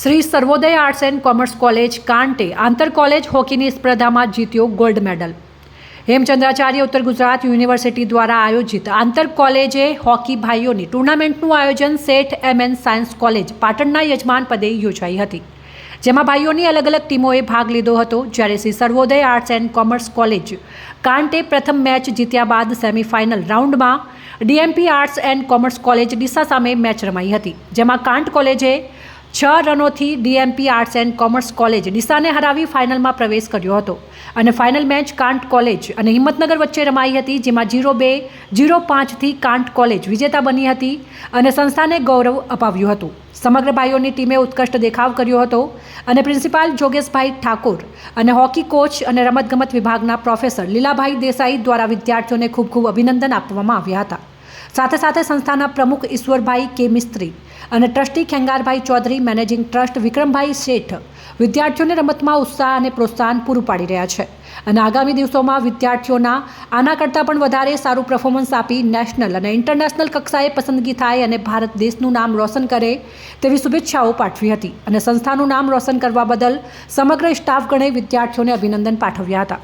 Shri Sarvodaya arts and commerce college કાંટે આંતર college હોકીની સ્પર્ધામાં જીત્યો ગોલ્ડ મેડલ. હેમચંદ્રાચાર્ય ઉત્તર ગુજરાત યુનિવર્સિટી દ્વારા આયોજિત આંતર કોલેજે હોકી ભાઈઓની ટુર્નામેન્ટનું આયોજન Seth M N science college પાટણના યજમાન પદે યોજાઈ હતી. જેમાં ભાઈઓની અલગ અલગ ટીમોએ ભાગ લીધો હતો, જ્યારે Shri Sarvodaya arts and commerce college કાંટે પ્રથમ મેચ જીત્યા બાદ સેમીફાઇનલ રાઉન્ડમાં DMP arts and commerce college Deesa સામે મેચ રમાઈ હતી, જેમાં કાંટ કોલેજે છ રનોથી DMP arts and commerce college નિશાને હરાવી ફાઇનલમાં પ્રવેશ કર્યો હતો. અને ફાઇનલ મેચ કાંટ કોલેજ અને હિંમતનગર વચ્ચે રમાઈ હતી, જેમાં જીરો બે જીરો પાંચથી કાંટ કોલેજ વિજેતા બની હતી અને સંસ્થાને ગૌરવ અપાવ્યું હતું. સમગ્ર ભાઈઓની ટીમે ઉત્કૃષ્ટ દેખાવ કર્યો હતો અને પ્રિન્સિપાલ જોગેશભાઈ ઠાકોર અને હોકી કોચ અને રમતગમત વિભાગના પ્રોફેસર લીલાભાઈ દેસાઈ દ્વારા વિદ્યાર્થીઓને ખૂબ ખૂબ અભિનંદન આપવામાં આવ્યા હતા. સાથે સાથે સંસ્થાના પ્રમુખ ઈશ્વરભાઈ કે મિસ્ત્રી અને trustee Khengarbhai Chaudhary managing trust Vikrambhai Sheth વિદ્યાર્થીઓને રમતમાં ઉત્સાહ અને પ્રોત્સાહન પૂરું પાડી રહ્યા છે અને આગામી દિવસોમાં વિદ્યાર્થીઓના આના કરતાં પણ વધારે સારું પરફોર્મન્સ આપી નેશનલ અને ઇન્ટરનેશનલ કક્ષાએ પસંદગી થાય અને ભારત દેશનું નામ રોશન કરે તેવી શુભેચ્છાઓ પાઠવી હતી અને સંસ્થાનું નામ રોશન કરવા બદલ સમગ્ર સ્ટાફગણે વિદ્યાર્થીઓને અભિનંદન પાઠવ્યા હતા.